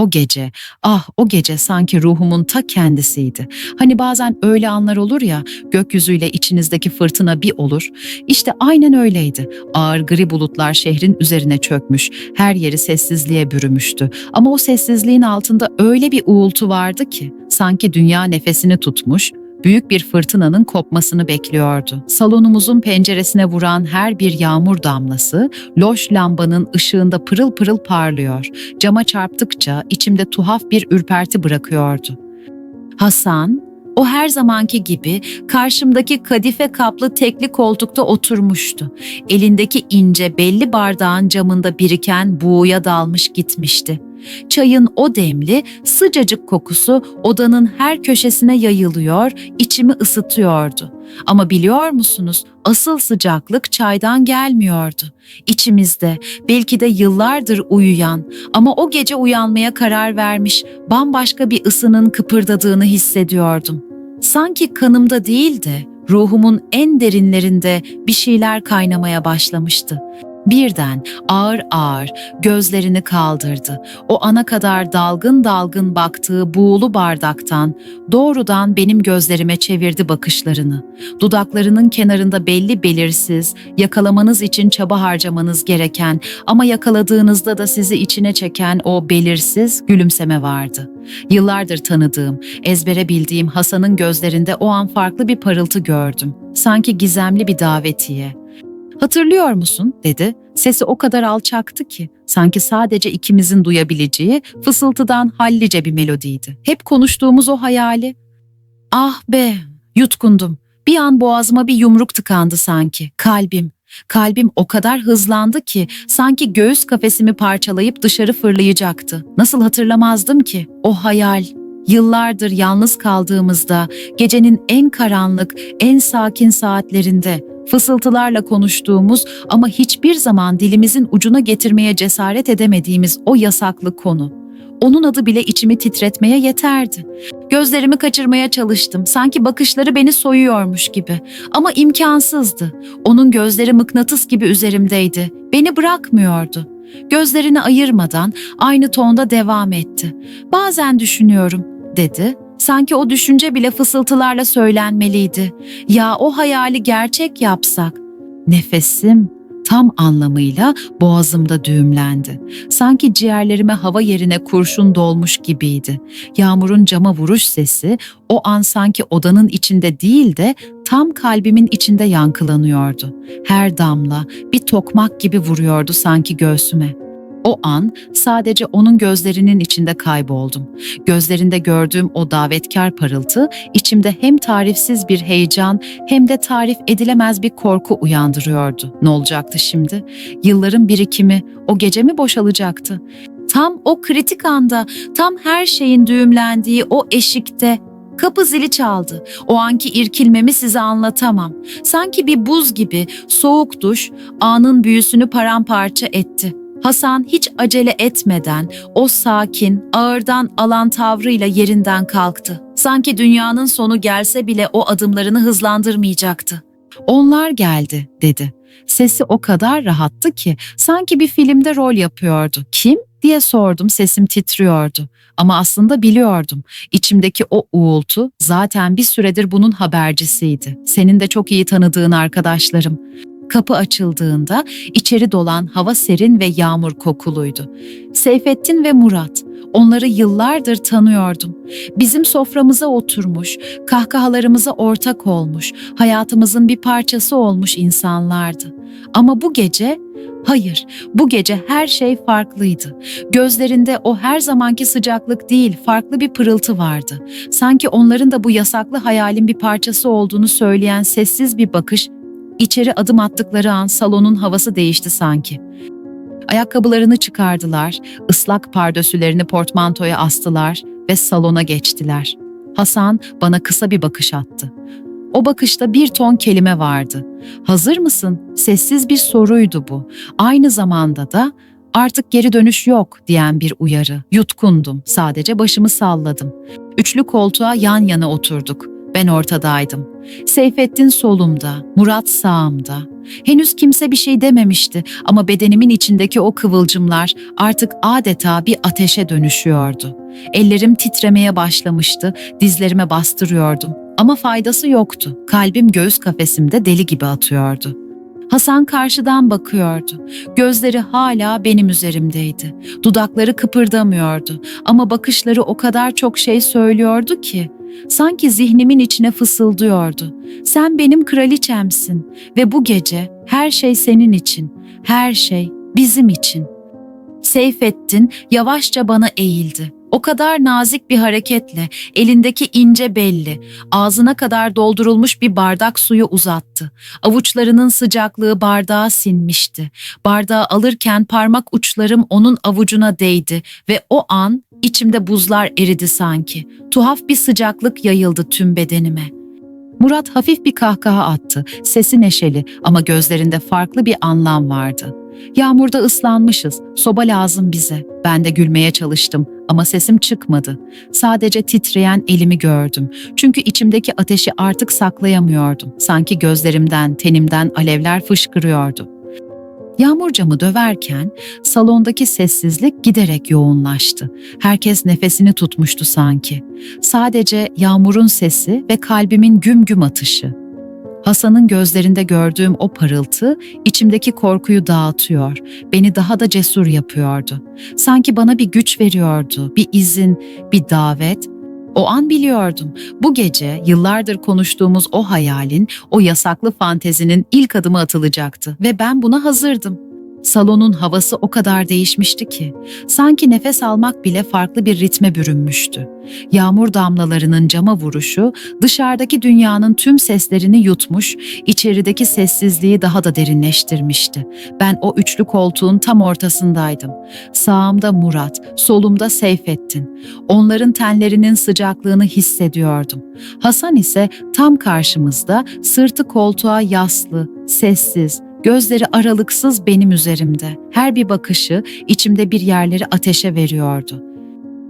O gece, ah o gece sanki ruhumun ta kendisiydi. Hani bazen öyle anlar olur ya, gökyüzüyle içinizdeki fırtına bir olur. İşte aynen öyleydi. Ağır gri bulutlar şehrin üzerine çökmüş, her yeri sessizliğe bürümüştü. Ama o sessizliğin altında öyle bir uğultu vardı ki, sanki dünya nefesini tutmuş, büyük bir fırtınanın kopmasını bekliyordu. Salonumuzun penceresine vuran her bir yağmur damlası, loş lambanın ışığında pırıl pırıl parlıyor. Cama çarptıkça içimde tuhaf bir ürperti bırakıyordu. Hasan, o her zamanki gibi karşımdaki kadife kaplı tekli koltukta oturmuştu. Elindeki ince belli bardağın camında biriken buğuya dalmış gitmişti. Çayın o demli, sıcacık kokusu odanın her köşesine yayılıyor, içimi ısıtıyordu. Ama biliyor musunuz, asıl sıcaklık çaydan gelmiyordu. İçimizde, belki de yıllardır uyuyan ama o gece uyanmaya karar vermiş bambaşka bir ısının kıpırdadığını hissediyordum. Sanki kanımda değil de ruhumun en derinlerinde bir şeyler kaynamaya başlamıştı. Birden ağır ağır gözlerini kaldırdı. O ana kadar dalgın dalgın baktığı buğulu bardaktan doğrudan benim gözlerime çevirdi bakışlarını. Dudaklarının kenarında belli belirsiz, yakalamanız için çaba harcamanız gereken ama yakaladığınızda da sizi içine çeken o belirsiz gülümseme vardı. Yıllardır tanıdığım, ezbere bildiğim Hasan'ın gözlerinde o an farklı bir parıltı gördüm. Sanki gizemli bir davetiye. Hatırlıyor musun? dedi. Sesi o kadar alçaktı ki sanki sadece ikimizin duyabileceği fısıltıdan hallice bir melodiydi. Hep konuştuğumuz o hayali. Ah be, yutkundum. Bir an boğazıma bir yumruk tıkandı sanki. Kalbim. Kalbim o kadar hızlandı ki sanki göğüs kafesimi parçalayıp dışarı fırlayacaktı. Nasıl hatırlamazdım ki o hayal. Yıllardır yalnız kaldığımızda, gecenin en karanlık, en sakin saatlerinde fısıltılarla konuştuğumuz ama hiçbir zaman dilimizin ucuna getirmeye cesaret edemediğimiz o yasaklı konu. Onun adı bile içimi titretmeye yeterdi. Gözlerimi kaçırmaya çalıştım. Sanki bakışları beni soyuyormuş gibi. Ama imkansızdı. Onun gözleri mıknatıs gibi üzerimdeydi. Beni bırakmıyordu. Gözlerini ayırmadan aynı tonda devam etti. Bazen düşünüyorum, dedi. Sanki o düşünce bile fısıltılarla söylenmeliydi. Ya o hayali gerçek yapsak? Nefesim tam anlamıyla boğazımda düğümlendi. Sanki ciğerlerime hava yerine kurşun dolmuş gibiydi. Yağmurun cama vuruş sesi o an sanki odanın içinde değil de tam kalbimin içinde yankılanıyordu. Her damla bir tokmak gibi vuruyordu sanki göğsüme. O an sadece onun gözlerinin içinde kayboldum. Gözlerinde gördüğüm o davetkar parıltı içimde hem tarifsiz bir heyecan hem de tarif edilemez bir korku uyandırıyordu. Ne olacaktı şimdi? Yılların birikimi o gece mi boşalacaktı? Tam o kritik anda, tam her şeyin düğümlendiği o eşikte Kapı zili çaldı. O anki irkilmemi size anlatamam. Sanki bir buz gibi soğuk duş anın büyüsünü paramparça etti. Hasan hiç acele etmeden o sakin, ağırdan alan tavrıyla yerinden kalktı. Sanki dünyanın sonu gelse bile o adımlarını hızlandırmayacaktı. Onlar geldi, dedi. Sesi o kadar rahattı ki sanki bir filmde rol yapıyordu. Kim? diye sordum, sesim titriyordu. Ama aslında biliyordum. İçimdeki o uğultu zaten bir süredir bunun habercisiydi. Senin de çok iyi tanıdığın arkadaşlarım. Kapı açıldığında içeri dolan hava serin ve yağmur kokuluydu. Seyfettin ve Murat, onları yıllardır tanıyordum. Bizim soframıza oturmuş, kahkahalarımıza ortak olmuş, hayatımızın bir parçası olmuş insanlardı. Ama bu gece Hayır, bu gece her şey farklıydı. Gözlerinde o her zamanki sıcaklık değil, farklı bir pırıltı vardı. Sanki onların da bu yasaklı hayalin bir parçası olduğunu söyleyen sessiz bir bakış İçeri adım attıkları an salonun havası değişti sanki. Ayakkabılarını çıkardılar, ıslak pardösülerini portmantoya astılar ve salona geçtiler. Hasan bana kısa bir bakış attı. O bakışta bir ton kelime vardı. Hazır mısın? Sessiz bir soruydu bu. Aynı zamanda da artık geri dönüş yok diyen bir uyarı. Yutkundum, sadece başımı salladım. Üçlü koltuğa yan yana oturduk. Ben ortadaydım. Seyfettin solumda, Murat sağımda. Henüz kimse bir şey dememişti ama bedenimin içindeki o kıvılcımlar artık adeta bir ateşe dönüşüyordu. Ellerim titremeye başlamıştı, dizlerime bastırıyordum. Ama faydası yoktu. Kalbim göğüs kafesimde deli gibi atıyordu. Hasan karşıdan bakıyordu. Gözleri hala benim üzerimdeydi. Dudakları kıpırdamıyordu ama bakışları o kadar çok şey söylüyordu ki sanki zihnimin içine fısıldıyordu. Sen benim kraliçemsin ve bu gece her şey senin için, her şey bizim için. Seyfettin yavaşça bana eğildi. O kadar nazik bir hareketle elindeki ince belli, ağzına kadar doldurulmuş bir bardak suyu uzattı. Avuçlarının sıcaklığı bardağa sinmişti. Bardağı alırken parmak uçlarım onun avucuna değdi ve o an içimde buzlar eridi sanki. Tuhaf bir sıcaklık yayıldı tüm bedenime. Murat hafif bir kahkaha attı. Sesi neşeli ama gözlerinde farklı bir anlam vardı. Yağmurda ıslanmışız. Soba lazım bize. Ben de gülmeye çalıştım ama sesim çıkmadı. Sadece titreyen elimi gördüm. Çünkü içimdeki ateşi artık saklayamıyordum. Sanki gözlerimden, tenimden alevler fışkırıyordu. Yağmur camı döverken salondaki sessizlik giderek yoğunlaştı. Herkes nefesini tutmuştu sanki. Sadece yağmurun sesi ve kalbimin güm güm atışı. Hasan'ın gözlerinde gördüğüm o parıltı içimdeki korkuyu dağıtıyor, beni daha da cesur yapıyordu. Sanki bana bir güç veriyordu, bir izin, bir davet. O an biliyordum. Bu gece yıllardır konuştuğumuz o hayalin, o yasaklı fantezinin ilk adımı atılacaktı ve ben buna hazırdım. Salonun havası o kadar değişmişti ki, sanki nefes almak bile farklı bir ritme bürünmüştü. Yağmur damlalarının cama vuruşu dışarıdaki dünyanın tüm seslerini yutmuş, içerideki sessizliği daha da derinleştirmişti. Ben o üçlü koltuğun tam ortasındaydım. Sağımda Murat, solumda Seyfettin. Onların tenlerinin sıcaklığını hissediyordum. Hasan ise tam karşımızda, sırtı koltuğa yaslı, sessiz, Gözleri aralıksız benim üzerimde. Her bir bakışı içimde bir yerleri ateşe veriyordu.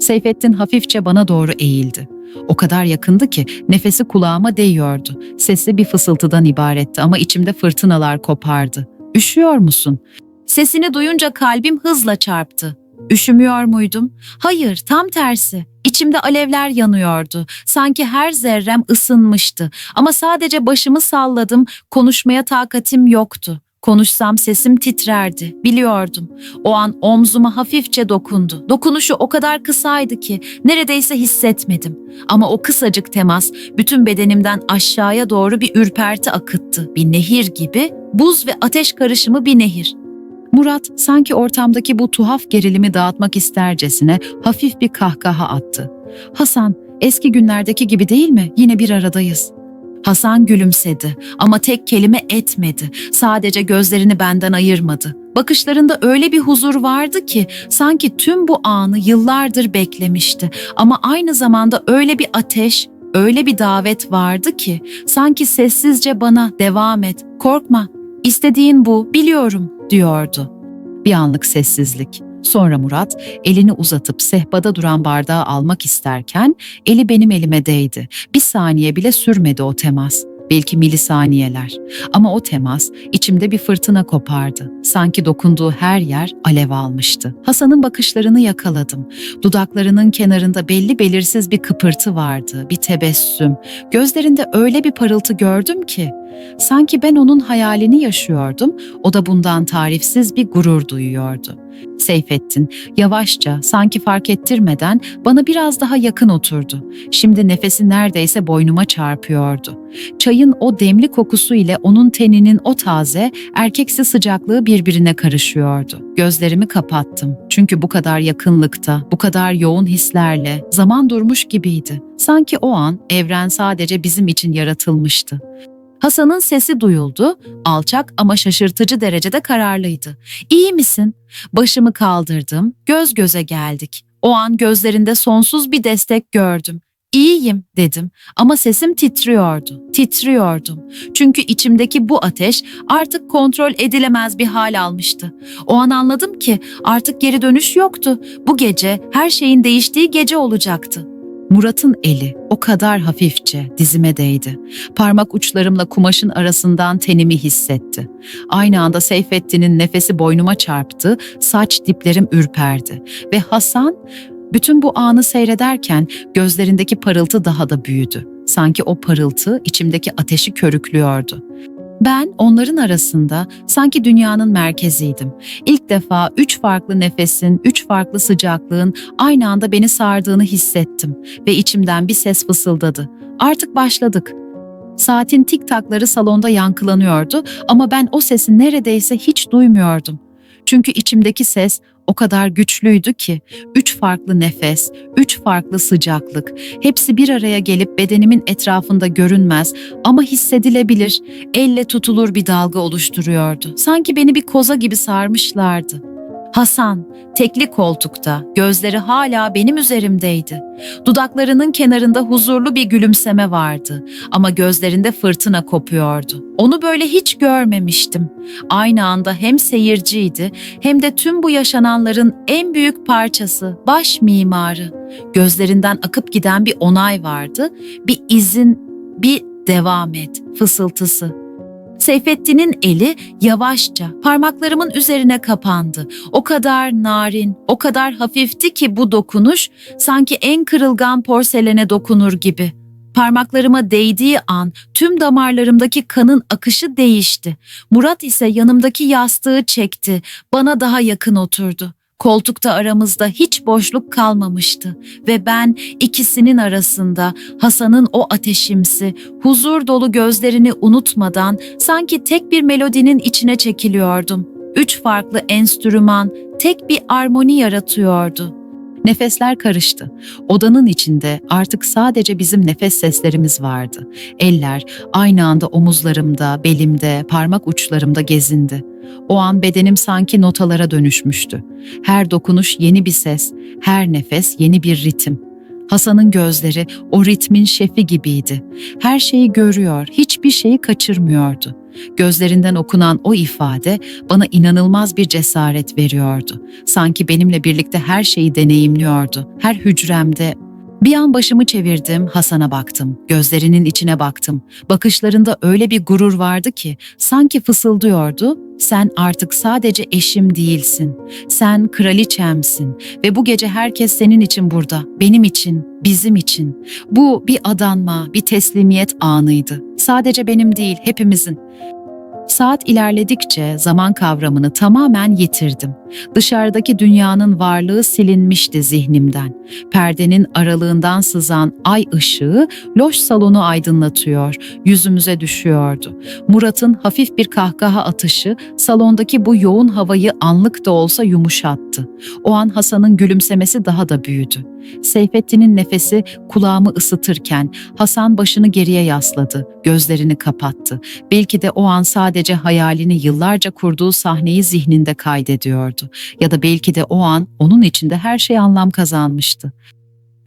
Seyfettin hafifçe bana doğru eğildi. O kadar yakındı ki nefesi kulağıma değiyordu. Sesi bir fısıltıdan ibaretti ama içimde fırtınalar kopardı. Üşüyor musun? Sesini duyunca kalbim hızla çarptı. Üşümüyor muydum? Hayır, tam tersi. İçimde alevler yanıyordu. Sanki her zerrem ısınmıştı. Ama sadece başımı salladım, konuşmaya takatim yoktu. Konuşsam sesim titrerdi, biliyordum. O an omzuma hafifçe dokundu. Dokunuşu o kadar kısaydı ki neredeyse hissetmedim. Ama o kısacık temas bütün bedenimden aşağıya doğru bir ürperti akıttı. Bir nehir gibi, buz ve ateş karışımı bir nehir. Murat sanki ortamdaki bu tuhaf gerilimi dağıtmak istercesine hafif bir kahkaha attı. Hasan, eski günlerdeki gibi değil mi? Yine bir aradayız. Hasan gülümsedi ama tek kelime etmedi. Sadece gözlerini benden ayırmadı. Bakışlarında öyle bir huzur vardı ki sanki tüm bu anı yıllardır beklemişti. Ama aynı zamanda öyle bir ateş, öyle bir davet vardı ki sanki sessizce bana devam et, korkma, istediğin bu, biliyorum diyordu. Bir anlık sessizlik. Sonra Murat elini uzatıp sehpada duran bardağı almak isterken eli benim elime değdi. Bir saniye bile sürmedi o temas. Belki milisaniyeler. Ama o temas içimde bir fırtına kopardı. Sanki dokunduğu her yer alev almıştı. Hasan'ın bakışlarını yakaladım. Dudaklarının kenarında belli belirsiz bir kıpırtı vardı, bir tebessüm. Gözlerinde öyle bir parıltı gördüm ki sanki ben onun hayalini yaşıyordum, o da bundan tarifsiz bir gurur duyuyordu. Seyfettin yavaşça sanki fark ettirmeden bana biraz daha yakın oturdu. Şimdi nefesi neredeyse boynuma çarpıyordu. Çayın o demli kokusu ile onun teninin o taze, erkeksi sıcaklığı birbirine karışıyordu. Gözlerimi kapattım. Çünkü bu kadar yakınlıkta, bu kadar yoğun hislerle zaman durmuş gibiydi. Sanki o an evren sadece bizim için yaratılmıştı. Hasan'ın sesi duyuldu, alçak ama şaşırtıcı derecede kararlıydı. İyi misin? Başımı kaldırdım, göz göze geldik. O an gözlerinde sonsuz bir destek gördüm. İyiyim dedim ama sesim titriyordu, titriyordum. Çünkü içimdeki bu ateş artık kontrol edilemez bir hal almıştı. O an anladım ki artık geri dönüş yoktu. Bu gece her şeyin değiştiği gece olacaktı. Murat'ın eli o kadar hafifçe dizime değdi. Parmak uçlarımla kumaşın arasından tenimi hissetti. Aynı anda Seyfettin'in nefesi boynuma çarptı, saç diplerim ürperdi. Ve Hasan bütün bu anı seyrederken gözlerindeki parıltı daha da büyüdü. Sanki o parıltı içimdeki ateşi körüklüyordu. Ben onların arasında sanki dünyanın merkeziydim. İlk defa üç farklı nefesin, üç farklı sıcaklığın aynı anda beni sardığını hissettim ve içimden bir ses fısıldadı. Artık başladık. Saatin tik takları salonda yankılanıyordu ama ben o sesi neredeyse hiç duymuyordum. Çünkü içimdeki ses o kadar güçlüydü ki üç farklı nefes, üç farklı sıcaklık, hepsi bir araya gelip bedenimin etrafında görünmez ama hissedilebilir, elle tutulur bir dalga oluşturuyordu. Sanki beni bir koza gibi sarmışlardı. Hasan, tekli koltukta, gözleri hala benim üzerimdeydi. Dudaklarının kenarında huzurlu bir gülümseme vardı ama gözlerinde fırtına kopuyordu. Onu böyle hiç görmemiştim. Aynı anda hem seyirciydi hem de tüm bu yaşananların en büyük parçası, baş mimarı. Gözlerinden akıp giden bir onay vardı, bir izin, bir devam et fısıltısı. Seyfettin'in eli yavaşça parmaklarımın üzerine kapandı. O kadar narin, o kadar hafifti ki bu dokunuş sanki en kırılgan porselene dokunur gibi. Parmaklarıma değdiği an tüm damarlarımdaki kanın akışı değişti. Murat ise yanımdaki yastığı çekti, bana daha yakın oturdu. Koltukta aramızda hiç boşluk kalmamıştı ve ben ikisinin arasında Hasan'ın o ateşimsi, huzur dolu gözlerini unutmadan sanki tek bir melodinin içine çekiliyordum. Üç farklı enstrüman tek bir armoni yaratıyordu. Nefesler karıştı. Odanın içinde artık sadece bizim nefes seslerimiz vardı. Eller aynı anda omuzlarımda, belimde, parmak uçlarımda gezindi. O an bedenim sanki notalara dönüşmüştü. Her dokunuş yeni bir ses, her nefes yeni bir ritim. Hasan'ın gözleri o ritmin şefi gibiydi. Her şeyi görüyor, hiçbir şeyi kaçırmıyordu. Gözlerinden okunan o ifade bana inanılmaz bir cesaret veriyordu. Sanki benimle birlikte her şeyi deneyimliyordu. Her hücremde bir an başımı çevirdim, Hasan'a baktım. Gözlerinin içine baktım. Bakışlarında öyle bir gurur vardı ki sanki fısıldıyordu. Sen artık sadece eşim değilsin. Sen kraliçemsin ve bu gece herkes senin için burada. Benim için, bizim için. Bu bir adanma, bir teslimiyet anıydı. Sadece benim değil, hepimizin. Saat ilerledikçe zaman kavramını tamamen yitirdim. Dışarıdaki dünyanın varlığı silinmişti zihnimden. Perdenin aralığından sızan ay ışığı loş salonu aydınlatıyor, yüzümüze düşüyordu. Murat'ın hafif bir kahkaha atışı salondaki bu yoğun havayı anlık da olsa yumuşattı. O an Hasan'ın gülümsemesi daha da büyüdü. Seyfettin'in nefesi kulağımı ısıtırken Hasan başını geriye yasladı, gözlerini kapattı. Belki de o an sadece hayalini yıllarca kurduğu sahneyi zihninde kaydediyordu. Ya da belki de o an onun içinde her şey anlam kazanmıştı.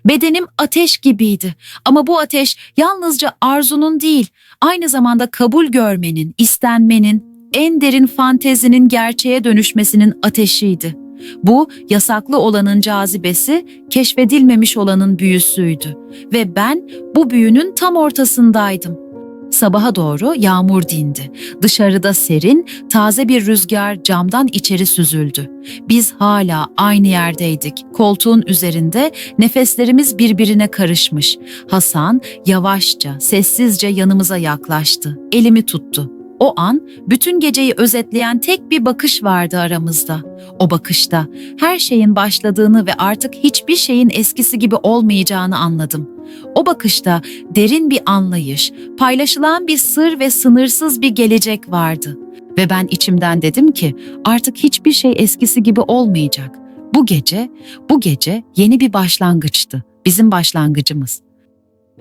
Bedenim ateş gibiydi ama bu ateş yalnızca arzunun değil, aynı zamanda kabul görmenin, istenmenin, en derin fantezinin gerçeğe dönüşmesinin ateşiydi. Bu yasaklı olanın cazibesi, keşfedilmemiş olanın büyüsüydü ve ben bu büyünün tam ortasındaydım. Sabaha doğru yağmur dindi. Dışarıda serin, taze bir rüzgar camdan içeri süzüldü. Biz hala aynı yerdeydik. Koltuğun üzerinde nefeslerimiz birbirine karışmış. Hasan yavaşça, sessizce yanımıza yaklaştı. Elimi tuttu. O an bütün geceyi özetleyen tek bir bakış vardı aramızda. O bakışta her şeyin başladığını ve artık hiçbir şeyin eskisi gibi olmayacağını anladım. O bakışta derin bir anlayış, paylaşılan bir sır ve sınırsız bir gelecek vardı. Ve ben içimden dedim ki artık hiçbir şey eskisi gibi olmayacak. Bu gece, bu gece yeni bir başlangıçtı. Bizim başlangıcımız.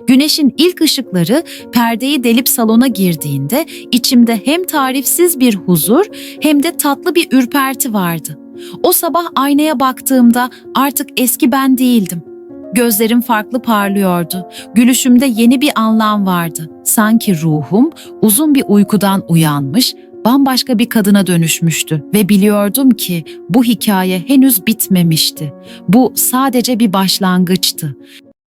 Güneşin ilk ışıkları perdeyi delip salona girdiğinde içimde hem tarifsiz bir huzur hem de tatlı bir ürperti vardı. O sabah aynaya baktığımda artık eski ben değildim. Gözlerim farklı parlıyordu. Gülüşümde yeni bir anlam vardı. Sanki ruhum uzun bir uykudan uyanmış, bambaşka bir kadına dönüşmüştü ve biliyordum ki bu hikaye henüz bitmemişti. Bu sadece bir başlangıçtı.